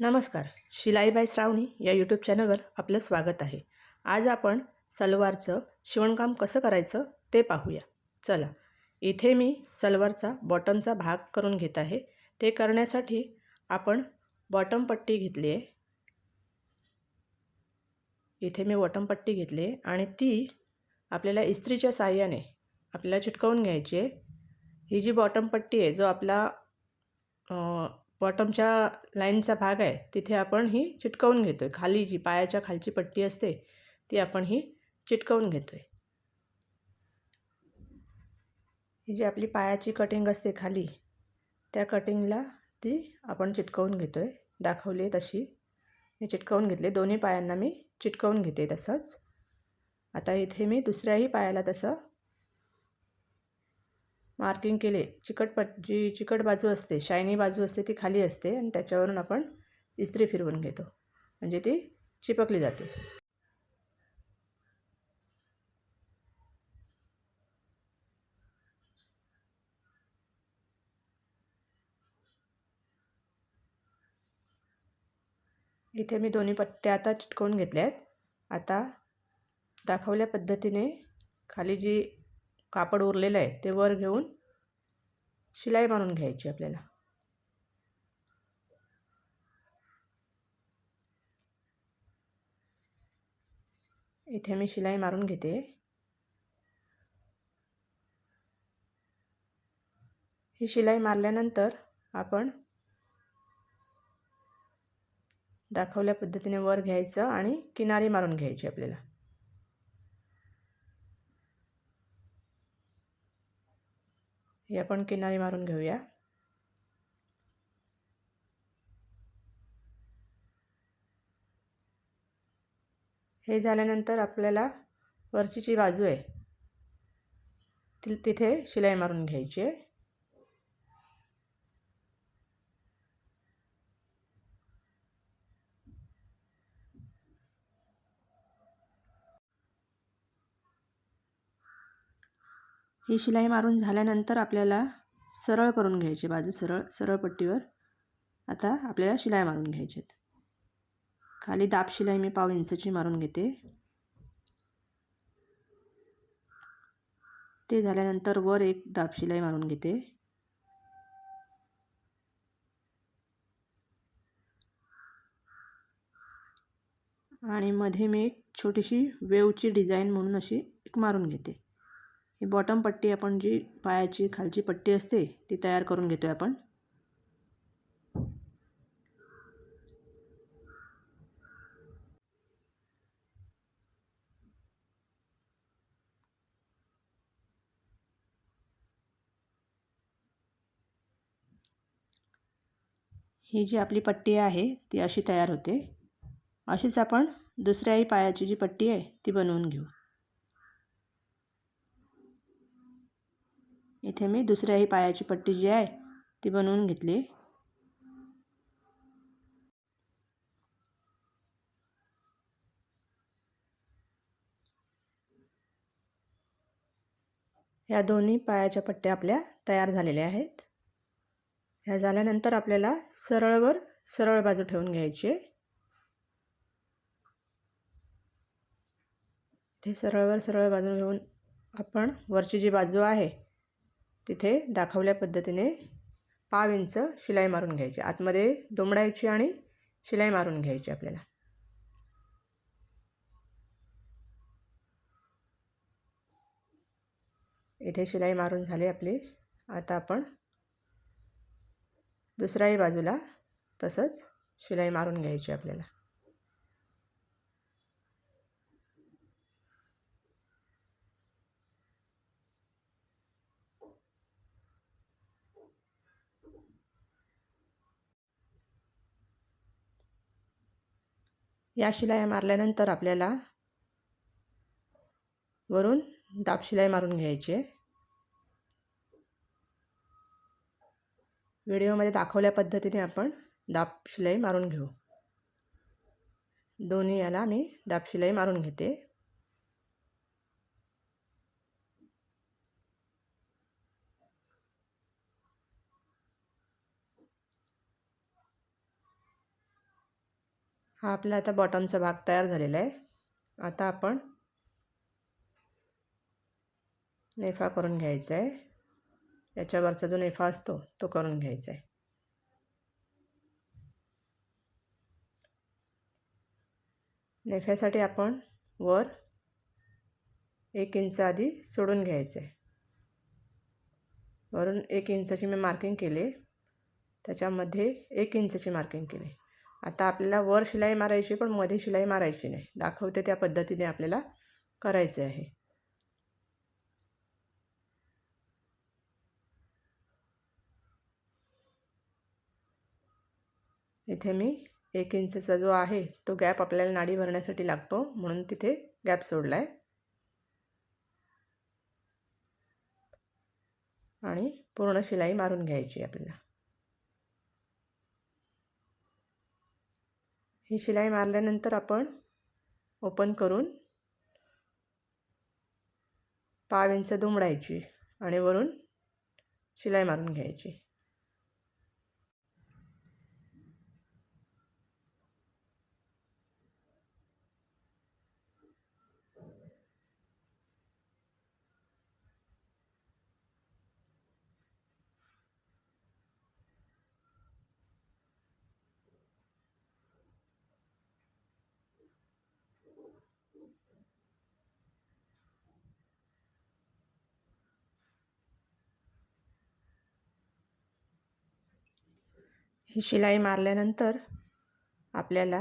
नमस्कार शिलाई बाय श्रावणी या यूट्यूब चॅनलवर आपलं स्वागत आहे. आज आपण सलवारचं शिवणकाम कसं करायचं ते पाहूया. चला इथे मी सलवारचा बॉटमचा भाग करून घेत आहे. ते करण्यासाठी आपण बॉटम पट्टी घेतली आहे. इथे मी बॉटम पट्टी घेतली आहे आणि ती आपल्याला इस्त्रीच्या साहाय्याने आपल्याला चिटकवून घ्यायची आहे. ही जी बॉटम पट्टी आहे जो आपला बॉटमच्या लाईनचा भाग आहे तिथे आपण ही चिटकवून घेतो आहे खाली जी पायाच्या खालची पट्टी असते ती आपण ही चिटकवून घेतो आहे ही जी आपली पायाची कटिंग असते खाली त्या कटिंगला ती आपण चिटकवून घेतो आहे दाखवली आहे तशी. मी चिटकवून घेतले दोन्ही पायांना मी चिटकवून घेते तसंच. आता इथे मी दुसऱ्याही पायाला तसं मार्किंग केले चिकट पट जी चिकट बाजू असते शायनी बाजू असते ती खाली असते आणि त्याच्यावरून आपण इस्त्री फिरवून घेतो. म्हणजे ती चिपकली जाते. इथे मी दोन्ही पट्ट्या आता चिटकवून घेतल्या आहेत आता दाखवल्या पद्धतीने खाली जी कापड उरलेलं आहे ते वर घेऊन शिलाई मारून घ्यायची आपल्याला. इथे मी शिलाई मारून घेते. ही शिलाई मारल्यानंतर आपण दाखवल्या पद्धतीने वर घ्यायचं आणि किनारी मारून घ्यायची आपल्याला. हे आपण किनारी मारून घेऊया. हे झाल्यानंतर आपल्याला वरची जी बाजू आहे. ती तिथे शिलाई मारून घ्यायची आहे. ही शिलाई मारून झाल्यानंतर आपल्याला सरळ करून घ्यायची बाजू सरळ सरळ पट्टीवर. आता आपल्याला शिलाई मारून घ्यायची खाली दाब शिलाई मी पाव इंचची मारून घेते. ते झाल्यानंतर वर एक दाब शिलाई मारून घेते. आणि मध्ये मी एक छोटीशी वेवची डिझाईन म्हणून अशी एक मारून घेते. ही बॉटम पट्टी आपण जी पायाची खालची पट्टी असते ती तयार करून घेतो आहे आपण. ही जी आपली पट्टी आहे ती अशी तयार होते. अशीच आपण दुसऱ्याही पायाची जी पट्टी आहे ती बनवून घेऊ. इथे मी दुसऱ्याही पायाची पट्टी जी आहे ती बनवून घेतली. या दोन्ही पायाच्या पट्ट्या आपल्या तयार झालेल्या आहेत. ह्या झाल्यानंतर आपल्याला सरळवर सरळ बाजू ठेवून घ्यायची ते इथे सरळवर सरळ बाजू घेऊन आपण वरची जी बाजू आहे तिथे दाखवल्या पद्धतीने पाव इंच शिलाई मारून घ्यायची. आतमध्ये दुमडायची आणि शिलाई मारून घ्यायची आपल्याला. इथे शिलाई मारून झाली आपली. आता आपण दुसऱ्याही बाजूला तसंच शिलाई मारून घ्यायची आपल्याला. या शिलाया मारल्यानंतर आपल्याला वरून दाब शिलाई मारून घ्यायची. आहे व्हिडिओमध्ये दाखवल्या पद्धतीने आपण दाब शिलाई मारून घेऊ. दोन्ही याला मी दाब शिलाई मारून घेते. हा आपला आता बॉटमचा भाग तयार झालेला आहे. आता आपण नेफा करून घ्यायचा आहे. याच्यावरचा जो नेफा असतो तो करून घ्यायचा आहे. नेफ्यासाठी आपण वर एक इंच आधी सोडून घ्यायचं आहे. वरून एक इंचाची मी मार्किंग केले. त्याच्यामध्ये एक इंचची मार्किंग केली. आता आपल्याला वर शिलाई मारायची पण मध्ये शिलाई मारायची नाही. दाखवते त्या पद्धतीने आपल्याला करायचे आहे. इथे मी एक इंचचा जो आहे तो गॅप आपल्याला नाडी भरण्यासाठी लागतो म्हणून तिथे गॅप सोडला आहे आणि पूर्ण शिलाई मारून घ्यायची आपल्याला. ही शिलाई मारल्यानंतर आपण ओपन करून पाव इंच दुमडायची आणि वरून शिलाई मारून घ्यायची. ही शिलाई मारल्यानंतर आपल्याला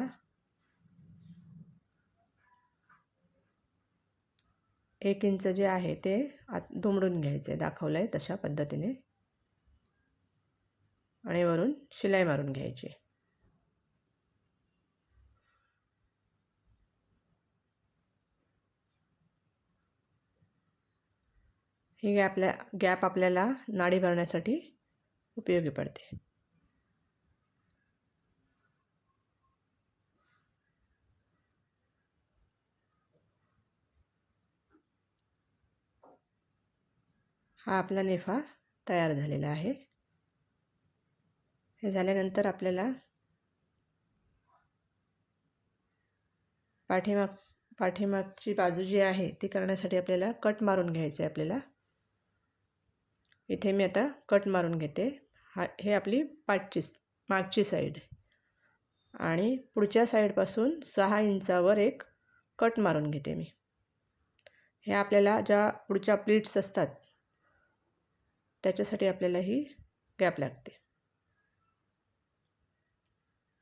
एक इंच जे आहे ते आत दुमडून घ्यायचे दाखवलं आहे तशा पद्धतीने. आणि वरून शिलाई मारून घ्यायची. ही गॅपल्या गॅप आपल्याला नाडी भरण्यासाठी उपयोगी पडते. हा आपला नेफा तयार झालेला आहे. हे झाल्यानंतर आपल्याला पाठीमाग पाठीमागची बाजू जी आहे ती करण्यासाठी आपल्याला कट मारून घ्यायचं आहे आपल्याला. इथे मी आता कट मारून घेते. हा हे आपली पाठची मागची साईड. आणि पुढच्या साईडपासून सहा इंचावर एक कट मारून घेते मी. हे आपल्याला ज्या पुढच्या प्लीट्स असतात त्याच्यासाठी आपल्याला ही गॅप लागते.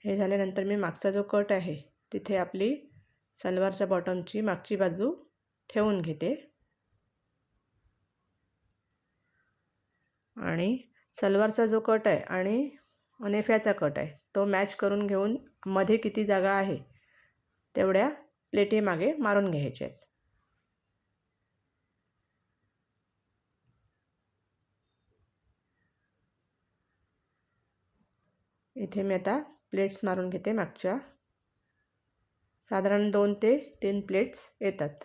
हे झाल्यानंतर मी मागचा जो कट आहे तिथे आपली सलवारच्या बॉटमची मागची बाजू ठेवून घेते. आणि सलवारचा जो कट आहे आणि अनेफ्याचा कट आहे तो मॅच करून घेऊन मध्ये किती जागा आहे तेवढ्या प्लेटी मागे मारून घ्यायच्या आहेत. इथे मी आता प्लेट्स मारून घेते मागच्या. साधारण दोन ते तीन प्लेट्स येतात.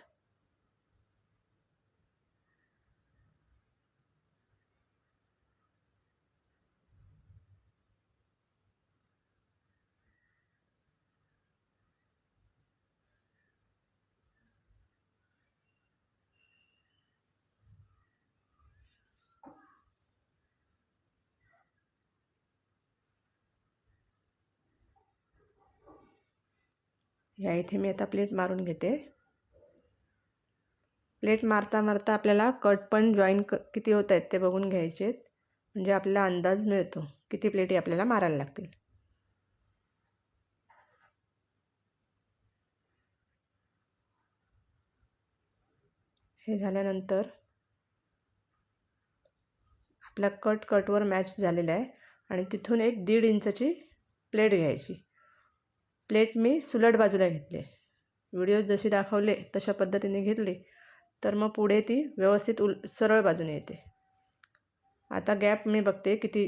ह्या इथे मी आता प्लेट मारून घेते. प्लेट मारता मारता आपल्याला कट पण जॉईन क किती होत आहेत ते बघून घ्यायचे आहेत. म्हणजे आपल्याला अंदाज मिळतो किती प्लेटी आपल्याला मारायला लागतील. हे झाल्यानंतर आपला कट कटवर मॅच झालेला आहे आणि तिथून एक दीड इंचची प्लेट घ्यायची. प्लेट मी सुलट बाजूला घेतले व्हिडिओ जशी दाखवले तशा पद्धतीने घेतली तर मग पुढे ती व्यवस्थित उल सरळ बाजूने येते. आता गॅप मी बघते किती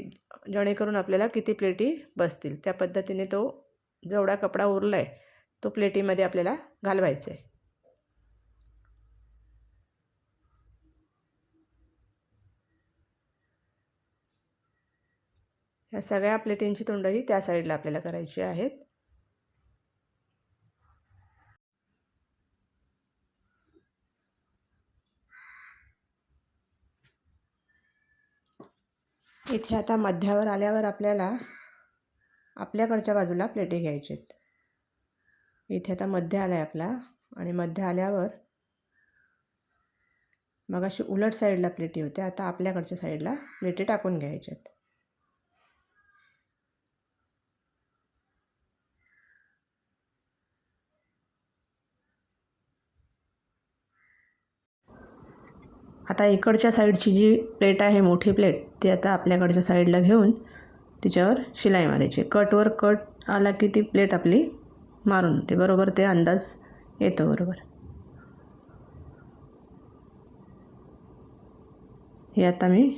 जेणेकरून आपल्याला किती प्लेटी बसतील. त्या पद्धतीने तो जेवढा कपडा उरला आहे तो प्लेटीमध्ये आपल्याला घालवायचा. आहे ह्या सगळ्या प्लेटींची तोंडही त्या साईडला आपल्याला करायची आहेत. इथे आता मध्यावर आल्यावर आपल्याला आपल्याकडच्या बाजूला प्लेटी घ्यायचे आहेत. इथे आता मध्य आला आहे आपला आणि मध्य आल्यावर मग अशी उलट साईडला प्लेटी होते आता आपल्याकडच्या साईडला प्लेटी टाकून घ्यायच्यात आता इकडच्या साईडची जी प्लेट आहे मोठी प्लेट ती आता आपल्याकडच्या साईडला घेऊन तिच्यावर शिलाई मारायची. कटवर कट आला की ती प्लेट आपली मारून होते. बरोबर ते अंदाज येतो बरोबर. हे आता मी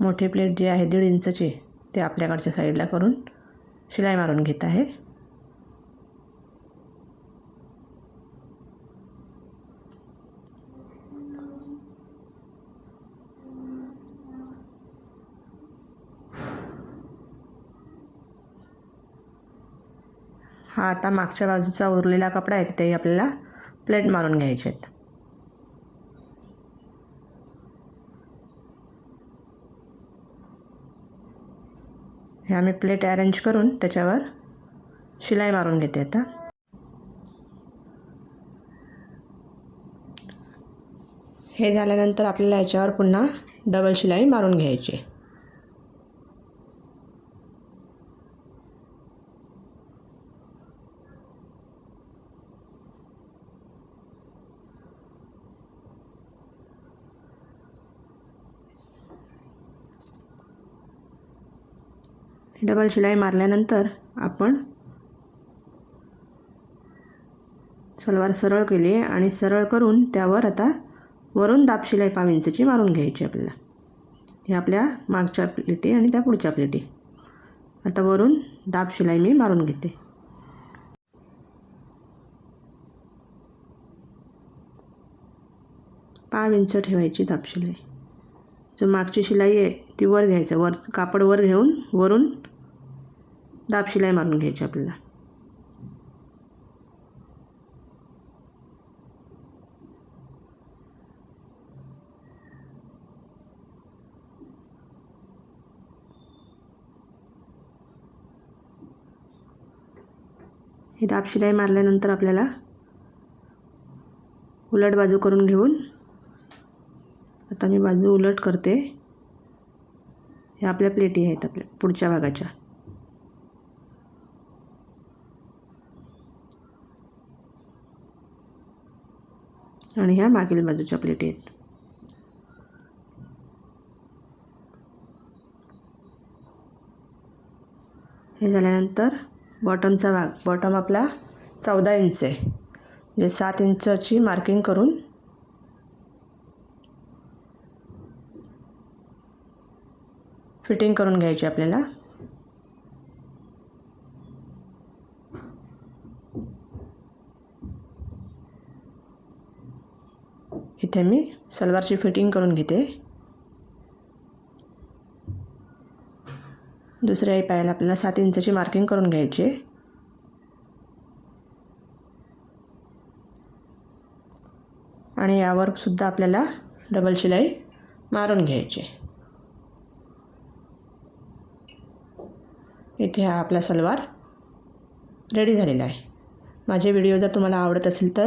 मोठी प्लेट जी आहे दीड इंचची ते आपल्याकडच्या साईडला करून शिलाई मारून घेत आहे. हा आता मागच्या बाजूचा उरलेला कपडा आहे तिथेही आपल्याला प्लेट मारून घ्यायचे आहेत. हे आम्ही प्लेट अरेंज करून त्याच्यावर शिलाई मारून घेते आता. हे झाल्यानंतर आपल्याला याच्यावर पुन्हा डबल शिलाई मारून घ्यायची डबल शिलाई मारल्यानंतर आपण सलवार सरळ केली आहे आणि सरळ करून त्यावर आता वरून दाब शिलाई पाव इंचची मारून घ्यायची आपल्याला. हे आपल्या मागच्या प्लेटी आणि त्या पुढच्या प्लेटी. आता वरून दाब शिलाई मी मारून घेते. पाव इंच ठेवायची दाब शिलाई. जो मागची शिलाई आहे ती वर घ्यायचं. वर कापड वर घेऊन वरून दाब शिलाई मारून घ्यायची आपल्याला. हे दाब शिलाई मारल्यानंतर आपल्याला उलट बाजू करून घेऊन आता मी बाजू उलट करते. ह्या आपल्या प्लेटी आहेत आपल्या पुढच्या भागाच्या. आणि ह्या मागील बाजूच्या प्लेटी आहेत. हे झाल्यानंतर बॉटमचा भाग बॉटम आपला चौदा इंच आहे. म्हणजे सात इंचाची मार्किंग करून फिटिंग करून घ्यायची आपल्याला. इथे मी सलवारची फिटिंग करून घेते. दुसऱ्याही पायाला आपल्याला सात इंचाची मार्किंग करून घ्यायची. आणि यावर सुद्धा आपल्याला डबल शिलाई मारून घ्यायची. इथे हा आपला सलवार रेडी झालेला आहे. माझे व्हिडिओ जर तुम्हाला आवडत असेल तर